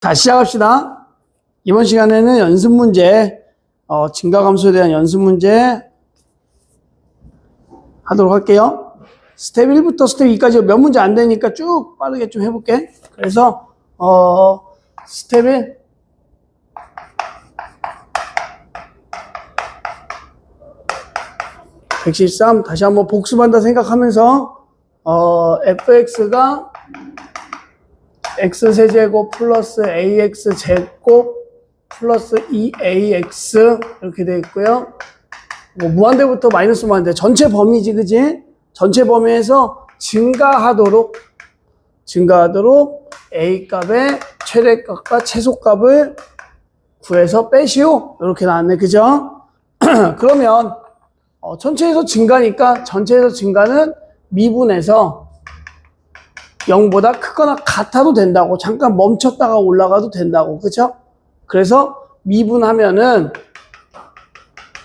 다시 시작합시다. 이번 시간에는 연습 문제, 어, 증가 감소에 대한 연습 문제 하도록 할게요. 스텝 1부터 스텝 2까지 몇 문제 안 되니까 쭉 빠르게 좀 해볼게. 그래서, 어, 스텝 1. (113) 다시 한번 복습한다 생각하면서 어 fx가 x세제곱 플러스 ax 제곱 플러스 2ax 이렇게 되어 있고요. 뭐 무한대부터 마이너스 무한대 전체 범위지 그지? 전체 범위에서 증가하도록 증가하도록 a 값의 최대값과 최소값을 구해서 빼시오 이렇게 나왔네 그죠? 그러면 어, 전체에서 증가니까 전체에서 증가는 미분해서 0보다 크거나 같아도 된다고 잠깐 멈췄다가 올라가도 된다고 그쵸? 그래서 미분하면은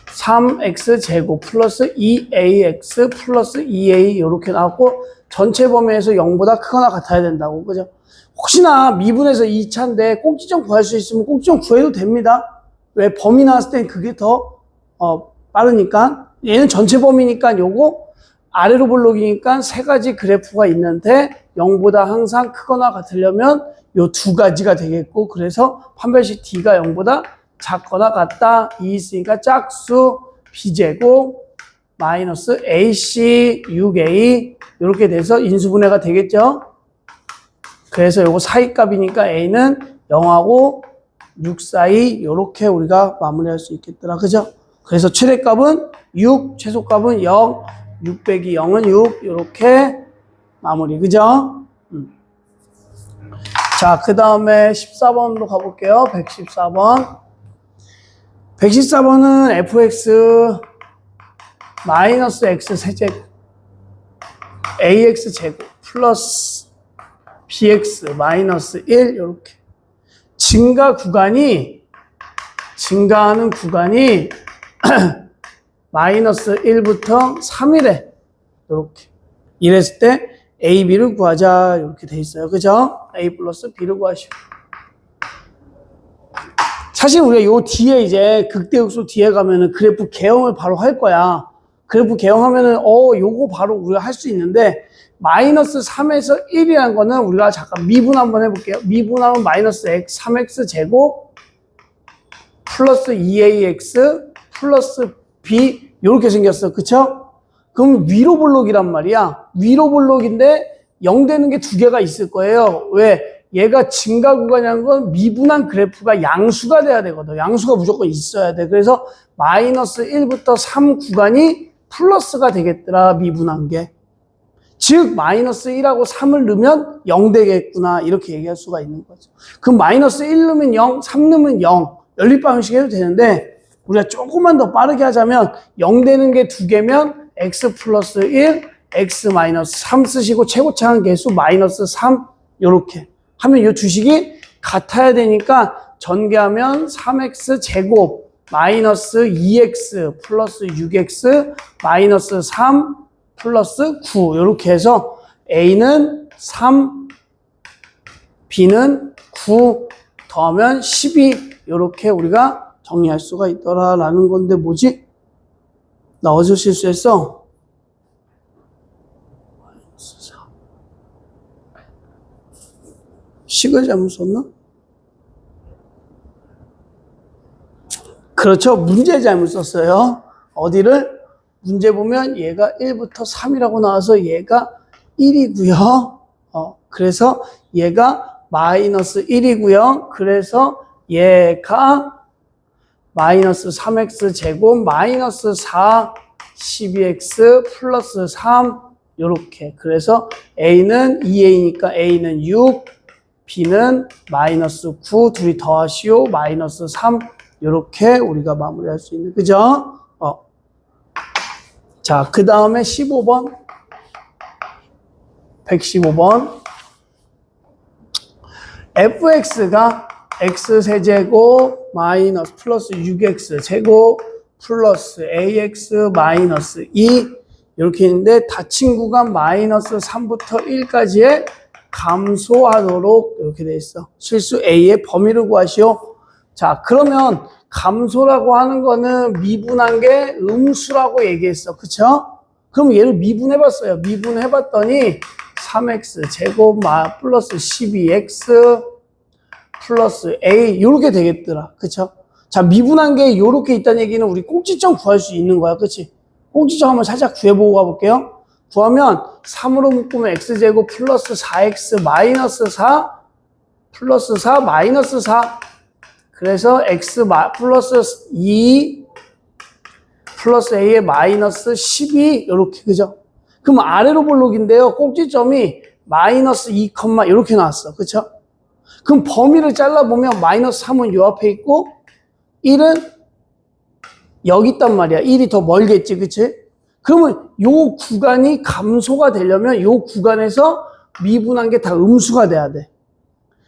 3x 제곱 플러스 2ax 플러스 2a 이렇게 나왔고 전체 범위에서 0보다 크거나 같아야 된다고 그죠? 혹시나 미분해서 2차인데 꼭지점 구할 수 있으면 꼭지점 구해도 됩니다. 왜 범위 나왔을 땐 그게 더 어, 빠르니까 얘는 전체 범위니까 요거 아래로 볼록이니까 세 가지 그래프가 있는데 0보다 항상 크거나 같으려면 요 두 가지가 되겠고 그래서 판별식 D가 0보다 작거나 같다. 이 있으니까 짝수 B제곱 마이너스 AC 6A 이렇게 돼서 인수분해가 되겠죠. 그래서 요거 사이값이니까 A는 0하고 6 사이 이렇게 우리가 마무리할 수 있겠더라. 그죠? 그래서 최대값은 6, 최소값은 0, 6 빼기 0은 6 이렇게 마무리. 그죠? 음. 자, 그 다음에 14번도 가볼게요. 114번. 114번은 fx 마이너스 x 세제곱 ax 제곱 플러스 bx 마이너스 1 이렇게 증가 구간이 증가하는 구간이 마이너스 1부터 3이래 이렇게 이랬을 때 a, b를 구하자 이렇게 돼 있어요 그죠? a 플러스 b를 구하시오 사실 우리가 요 뒤에 이제 극대극소 뒤에 가면은 그래프 개형을 바로 할 거야. 그래프 개형하면은 어 요거 바로 우리가 할 수 있는데 마이너스 3에서 1이라는 거는 우리가 잠깐 미분 한번 해볼게요. 미분하면 마이너스 x 3x 제곱 플러스 2ax 플러스 b 이렇게 생겼어. 그쵸? 그럼 위로 볼록이란 말이야. 위로 볼록인데 0 되는 게 두 개가 있을 거예요. 왜? 얘가 증가 구간이라는 건 미분한 그래프가 양수가 돼야 되거든. 양수가 무조건 있어야 돼. 그래서 마이너스 1부터 3 구간이 플러스가 되겠더라. 미분한 게. 즉 마이너스 1하고 3을 넣으면 0 되겠구나. 이렇게 얘기할 수가 있는 거죠. 그럼 마이너스 1 넣으면 0, 3 넣으면 0. 연립 방식 해도 되는데 우리가 조금만 더 빠르게 하자면 0 되는 게 두 개면 x 플러스 1, x 마이너스 3 쓰시고 최고차항 개수 마이너스 3 요렇게. 하면 이 주식이 같아야 되니까 전개하면 3x 제곱 마이너스 2x 플러스 6x 마이너스 3 플러스 9 이렇게 해서 a는 3 b는 9 더하면 12 이렇게 우리가 정리할 수가 있더라라는 건데 뭐지? 나 어디서 실수했어? 식을 잘못 썼나? 그렇죠. 문제 잘못 썼어요. 어디를? 문제 보면 얘가 1부터 3이라고 나와서 얘가 1이고요. 어, 그래서 얘가 마이너스 1이고요. 그래서 얘가 마이너스 3x 제곱 마이너스 4 12x 플러스 3 요렇게 그래서 a는 2a니까 a는 6 b는 마이너스 9 둘이 더하시오 마이너스 3 이렇게 우리가 마무리할 수 있는 그죠? 어. 자, 그 다음에 15번 115번 fx가 x 세제곱 마이너스 플러스 6x 제곱 플러스 ax 마이너스 2 이렇게 있는데 닫힌 구간 마이너스 3부터 1까지의 감소하도록 이렇게 돼 있어. 실수 A의 범위를 구하시오. 자, 그러면 감소라고 하는 거는 미분한 게 음수라고 얘기했어. 그쵸? 그럼 얘를 미분해봤어요. 미분해봤더니 3x 제곱 마 플러스 12x 플러스 a 요렇게 되겠더라. 그쵸? 자, 미분한 게 요렇게 있다는 얘기는 우리 꼭지점 구할 수 있는 거야. 그치? 꼭지점 한번 살짝 구해보고 가볼게요. 구하면 3으로 묶으면 x제곱 플러스 4x 마이너스 4 플러스 4 마이너스 4 그래서 x 마, 플러스 2 플러스 a의 마이너스 12 이렇게 그죠? 그럼 아래로 볼록인데요. 꼭지점이 마이너스 2, 이렇게 나왔어. 그쵸? 그럼 범위를 잘라보면 마이너스 3은 요 앞에 있고 1은 여기 있단 말이야. 1이 더 멀겠지. 그치? 그러면 요 구간이 감소가 되려면 요 구간에서 미분한 게 다 음수가 돼야 돼.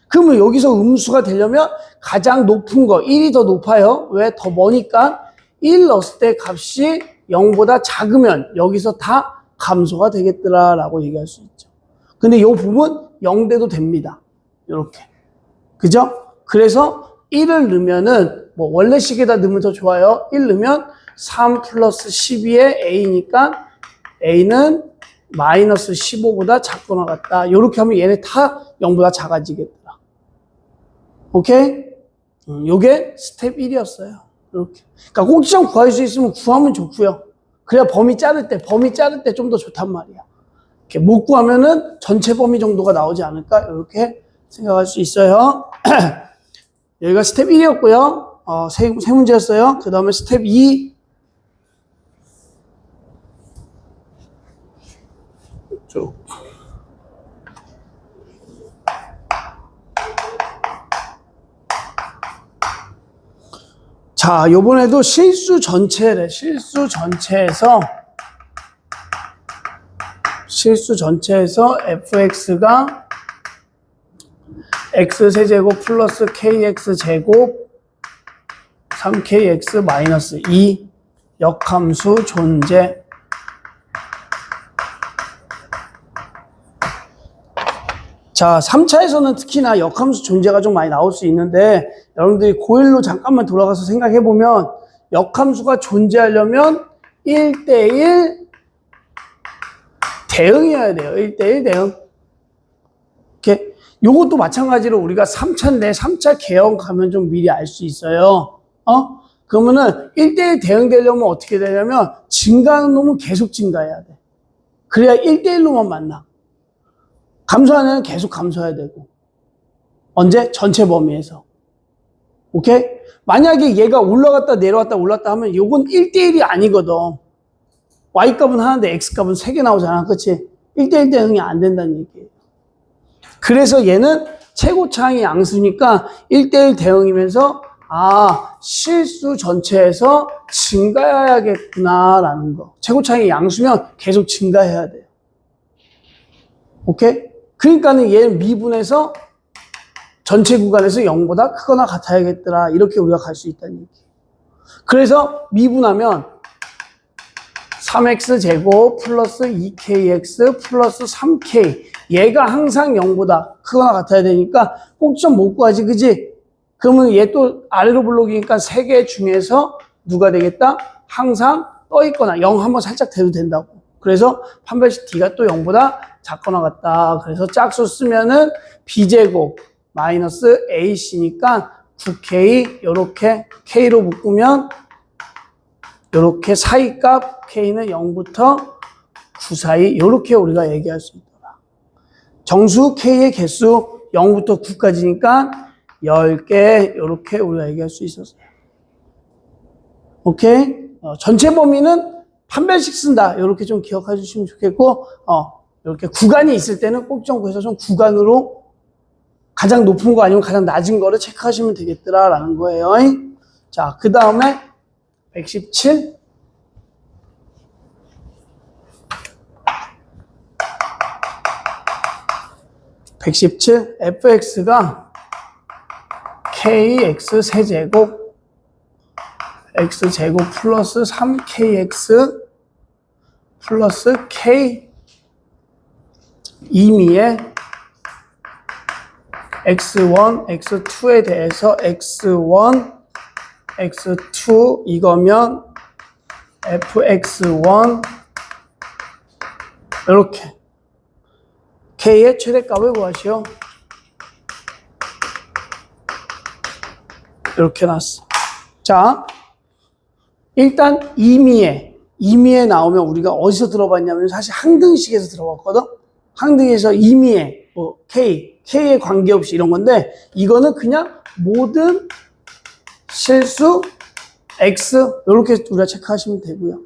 그러면 여기서 음수가 되려면 가장 높은 거 1이 더 높아요. 왜? 더 머니까 1 넣었을 때 값이 0보다 작으면 여기서 다 감소가 되겠더라라고 얘기할 수 있죠. 근데 이 부분 0대도 됩니다. 이렇게. 그죠? 그래서 1을 넣으면은 뭐 원래 식에다 넣으면 더 좋아요. 1 넣으면 3 플러스 12의 a니까 a는 마이너스 15보다 작거나 같다. 이렇게 하면 얘네 다 0보다 작아지겠더라. 오케이? 음, 요게 스텝 1이었어요. 이렇게. 그러니까 꼭지점 구할 수 있으면 구하면 좋고요. 그래야 범위 자를 때, 범위 자를 때 좀 더 좋단 말이야. 이렇게 못 구하면은 전체 범위 정도가 나오지 않을까? 이렇게 생각할 수 있어요. 여기가 스텝 1이었고요. 어, 세, 세 문제였어요. 그 다음에 스텝 2. 쭉. 자, 요번에도 실수 전체래. 실수 전체에서 실수 전체에서 fx가 x세제곱 플러스 kx제곱 3kx 마이너스 2 역함수 존재 자, 3차에서는 특히나 역함수 존재가 좀 많이 나올 수 있는데 여러분들이 고1로 잠깐만 돌아가서 생각해 보면 역함수가 존재하려면 1대1 대응이어야 돼요. 1대1 대응. 이렇게 요것도 마찬가지로 우리가 3차인데 3차 개형 가면 좀 미리 알 수 있어요. 어? 그러면은 1대1 대응되려면 어떻게 되냐면 증가하는 놈은 계속 증가해야 돼. 그래야 1대1로만 만나. 감소하는 계속 감소해야 되고. 언제? 전체 범위에서. 오케이? 만약에 얘가 올라갔다 내려왔다 올랐다 하면 요건 1대1이 아니거든. Y값은 하나인데 X값은 3개 나오잖아. 그치? 1대1 대응이 안 된다는 얘기예요. 그래서 얘는 최고차항이 양수니까 1대1 대응이면서 아, 실수 전체에서 증가해야겠구나라는 거. 최고차항이 양수면 계속 증가해야 돼요. 오케이? 그러니까는 얘는 미분해서 전체 구간에서 0보다 크거나 같아야겠더라. 이렇게 우리가 갈 수 있다는 얘기. 그래서 미분하면 3x 제곱 플러스 2kx 플러스 3k 얘가 항상 0보다 크거나 같아야 되니까 꼭좀 못 구하지 그지? 그러면 얘 또 아래로 블록이니까 세 개 중에서 누가 되겠다? 항상 떠 있거나 0 한번 살짝 대도 된다고. 그래서 판별식 D가 또 0보다 작거나 같다. 그래서 짝수 쓰면은 B제곱 마이너스 AC니까 9K 요렇게 K로 묶으면 요렇게 사이값 K는 0부터 9 사이 요렇게 우리가 얘기할 수 있더라. 정수 K의 개수 0부터 9까지니까 10개 요렇게 우리가 얘기할 수 있었어요. 오케이? 어, 전체 범위는 판별식 쓴다. 이렇게 좀 기억해 주시면 좋겠고, 어, 이렇게 구간이 있을 때는 꼭 좀 그래서 좀 구간으로 가장 높은 거 아니면 가장 낮은 거를 체크하시면 되겠더라라는 거예요. 자, 그 다음에 117. (117) fx가 kx 세제곱 x제곱 플러스 3kx 플러스 k 임의의 x1, x2에 대해서 x1, x2 이거면 fx1 이렇게 k의 최대값을 구하시오. 이렇게 놨어. 자, 일단 임의에 임의에 나오면 우리가 어디서 들어봤냐면 사실 항등식에서 들어봤거든. 항등에서 임의에 뭐 k k에 관계없이 이런 건데 이거는 그냥 모든 실수 x 이렇게 우리가 체크하시면 되고요.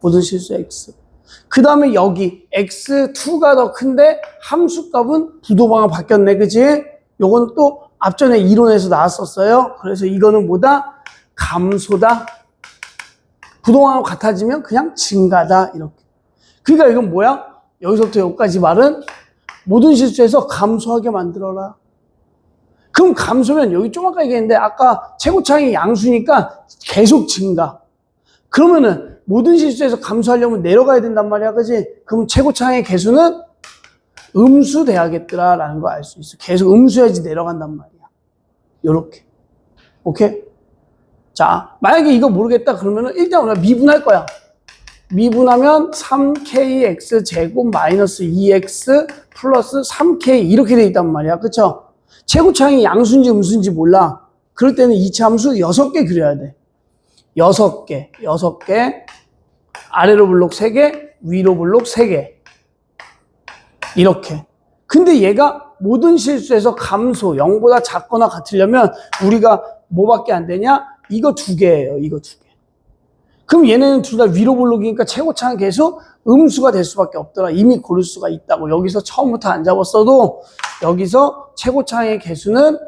모든 실수 x. 그 다음에 여기 x2가 더 큰데 함수값은 부도방을 바뀌었네, 그지? 요거는 또 앞전에 이론에서 나왔었어요. 그래서 이거는 뭐다? 감소다. 부동하고 같아지면 그냥 증가다. 이렇게. 그러니까 이건 뭐야? 여기서부터 여기까지 말은 모든 실수에서 감소하게 만들어라. 그럼 감소면 여기 좀 아까 얘기했는데 아까 최고차이 양수니까 계속 증가. 그러면은 모든 실수에서 감소하려면 내려가야 된단 말이야. 그지? 그럼 최고차의 개수는 음수 돼야겠더라라는 거 알 수 있어. 계속 음수해야지 내려간단 말이야. 요렇게. 오케이? 자, 만약에 이거 모르겠다 그러면은 일단 우리가 미분할 거야. 미분하면 3kx 제곱 마이너스 2x 플러스 3k 이렇게 돼 있단 말이야. 그쵸? 최고차항이 양수인지 음수인지 몰라. 그럴 때는 이차함수 6개 그려야 돼. 6개, 6개. 아래로 블록 3개, 위로 블록 3개. 이렇게. 근데 얘가 모든 실수에서 감소, 0보다 작거나 같으려면 우리가 뭐밖에 안 되냐? 이거 두 개예요. 이거 두 개. 그럼 얘네는 둘 다 위로 블록이니까 최고차는 계속 음수가 될 수밖에 없더라. 이미 고를 수가 있다고. 여기서 처음부터 안 잡았어도 여기서 최고차의 개수는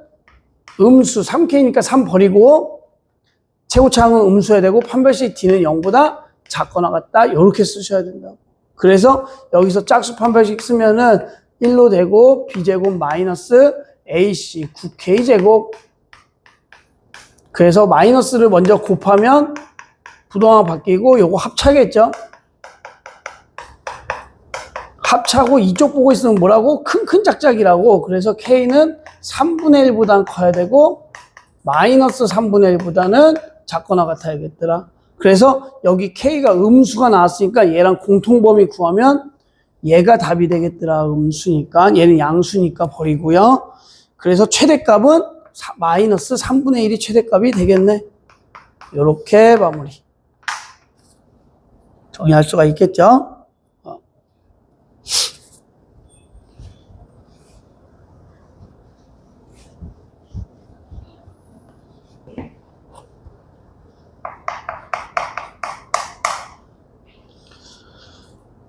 음수 3K니까 3 버리고 최고차항은 음수해야 되고 판별식 D는 0보다 작거나 같다. 이렇게 쓰셔야 된다고. 그래서 여기서 짝수 판별식 쓰면은 1로 되고 B제곱 마이너스 AC 9K제곱 그래서 마이너스를 먼저 곱하면 부동항 바뀌고 요거 합차겠죠? 합차고 이쪽 보고 있으면 뭐라고? 큰 큰 짝짝이라고. 그래서 K는 3분의 1보단 커야 되고 마이너스 3분의 1보다는 작거나 같아야겠더라. 그래서 여기 K가 음수가 나왔으니까 얘랑 공통범위 구하면 얘가 답이 되겠더라. 음수니까. 얘는 양수니까 버리고요. 그래서 최대값은 사- 마이너스 3분의 1이 최대값이 되겠네. 이렇게 마무리. 정리할 수가 있겠죠? 어.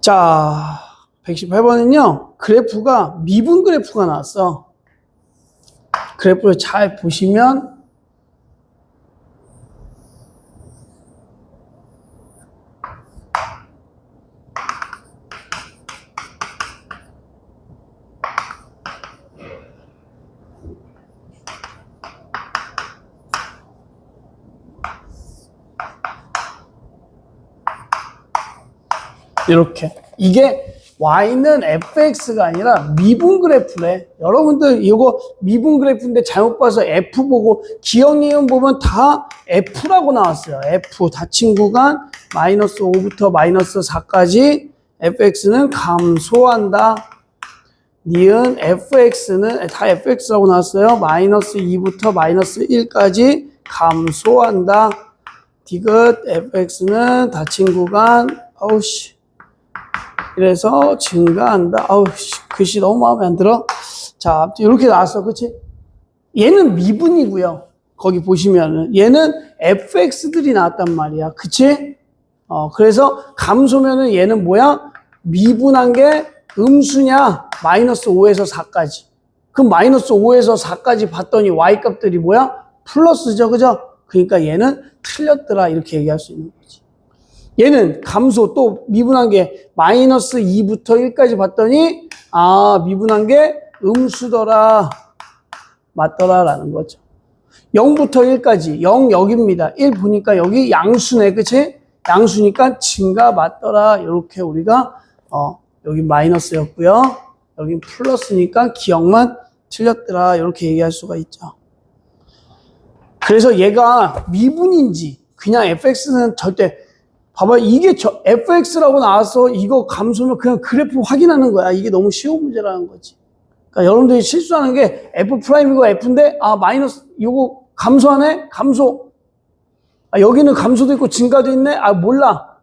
자, 118번은요, 그래프가 미분 그래프가 나왔어. 그래프를 잘 보시면 이렇게 이게 y는 fx가 아니라 미분 그래프래. 여러분들 이거 미분 그래프인데 잘못 봐서 f 보고 기억이음 보면 다 f라고 나왔어요. f 닫힌 구간 마이너스 5부터 마이너스 4까지 fx는 감소한다. 니은 fx는 다 fx라고 나왔어요. 마이너스 2부터 마이너스 1까지 감소한다. 디귿 fx는 닫힌 구간 아우씨 그래서 증가한다. 아우, 씨, 글씨 너무 마음에 안 들어. 자, 이렇게 나왔어. 그치? 얘는 미분이고요. 거기 보시면은. 얘는 fx들이 나왔단 말이야. 그치? 어, 그래서 감소면은 얘는 뭐야? 미분한 게 음수냐? 마이너스 5에서 4까지. 그럼 마이너스 5에서 4까지 봤더니 y 값들이 뭐야? 플러스죠. 그죠? 그러니까 얘는 틀렸더라. 이렇게 얘기할 수 있는 거지. 얘는 감소 또 미분한 게 마이너스 2부터 1까지 봤더니 아 미분한 게 음수더라 맞더라라는 거죠. 0부터 1까지 0 여기입니다. 1 보니까 여기 양수네 그치? 양수니까 증가 맞더라 이렇게 우리가 어 여기 마이너스였고요. 여기 플러스니까 기억만 틀렸더라 이렇게 얘기할 수가 있죠. 그래서 얘가 미분인지 그냥 fx는 절대 봐봐 이게 저 fx라고 나와서 이거 감소면 그냥 그래프 확인하는 거야. 이게 너무 쉬운 문제라는 거지. 그러니까 여러분들이 실수하는 게 f 프라임이고 f인데 아 마이너스 이거 감소하네? 감소. 아, 여기는 감소도 있고 증가도 있네? 아 몰라.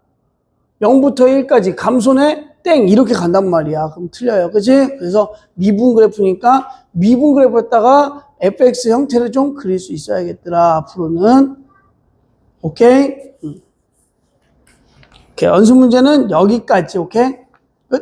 0부터 1까지 감소네? 땡! 이렇게 간단 말이야. 그럼 틀려요. 그지? 그래서 미분 그래프니까 미분 그래프에다가 fx 형태를 좀 그릴 수 있어야겠더라 앞으로는. 오케이? 음. 오케이. 연습 문제는 여기까지 오케이